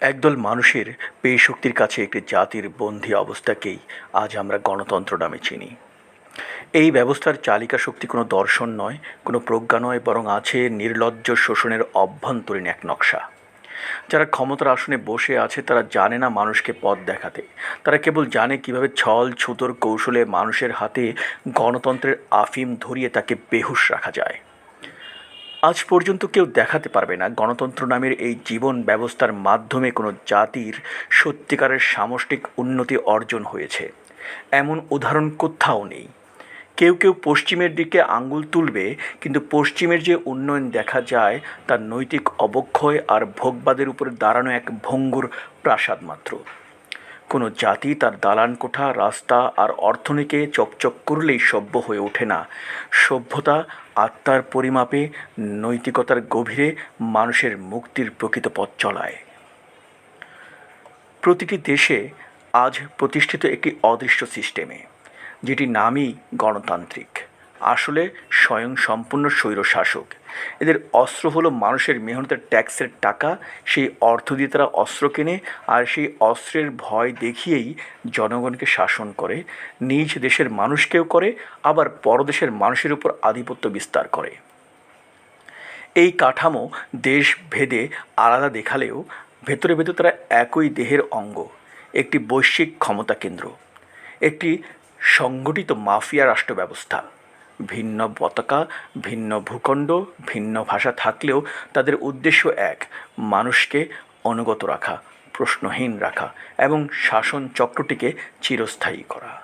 একদল মানুষের পেশক্তির কাছে একটি জাতির বন্দী অবস্থাকেই আজ আমরা গণতন্ত্র নামে চিনি। এই ব্যবস্থার চালিকা শক্তি কোনো দর্শন নয়, কোনো প্রজ্ঞা নয়, বরং আছে নির্লজ্জ শোষণের অভ্যন্তরীণ এক নকশা। যারা ক্ষমতার আসনে বসে আছে, তারা জানে না মানুষকে পথ দেখাতে। তারা কেবল জানে কীভাবে ছল ছুতোর কৌশলে মানুষের হাতে গণতন্ত্রের আফিম ধরিয়ে তাকে বেহুশ রাখা যায়। আজ পর্যন্ত কেউ দেখাতে পারবে না গণতন্ত্র নামের এই জীবন ব্যবস্থার মাধ্যমে কোনো জাতির সত্যিকারের সামষ্টিক উন্নতি অর্জন হয়েছে। এমন উদাহরণ কোথাও নেই। কেউ কেউ পশ্চিমের দিকে আঙ্গুল তুলবে, কিন্তু পশ্চিমের যে উন্নয়ন দেখা যায়, তার নৈতিক অবক্ষয় আর ভোগবাদের উপরে দাঁড়ানো এক ভঙ্গুর প্রাসাদ মাত্র। কোনো জাতি তার দালান কোঠা, রাস্তা আর অর্থনীতিকে চকচক করলেই সভ্য হয়ে ওঠে না। সভ্যতা আত্মার পরিমাপে, নৈতিকতার গভীরে মানুষের মুক্তির প্রকৃত পথ চলায়। প্রতিটি দেশে আজ প্রতিষ্ঠিত একটি অদৃশ্য সিস্টেমে যেটি নামই গণতান্ত্রিক। আসলে স্বয়ং সম্পূর্ণ স্বৈরশাসক। এদের অস্ত্র হলো মানুষের মেহনতের ট্যাক্সের টাকা, সেই অর্থ দিয়ে তারা অস্ত্র কেনে আর সেই অস্ত্রের ভয় দেখিয়েই জনগণকে শাসন করে, নিজ দেশের মানুষকেও করে, আবার পরদেশের মানুষের উপর আধিপত্য বিস্তার করে। এই কাঠামো দেশ ভেদে আলাদা দেখালেও ভেতরে ভেতরে তারা একই দেহের অঙ্গ, একটি বৈশ্বিক ক্ষমতা কেন্দ্র, একটি সংগঠিত মাফিয়া রাষ্ট্র ব্যবস্থা ভিন্ন পতাকা, ভিন্ন ভূখণ্ড, ভিন্ন ভাষা থাকলেও তাদের উদ্দেশ্য এক, মানুষকে অনুগত রাখা, প্রশ্নহীন রাখা এবং শাসন চক্রটিকে চিরস্থায়ী করা।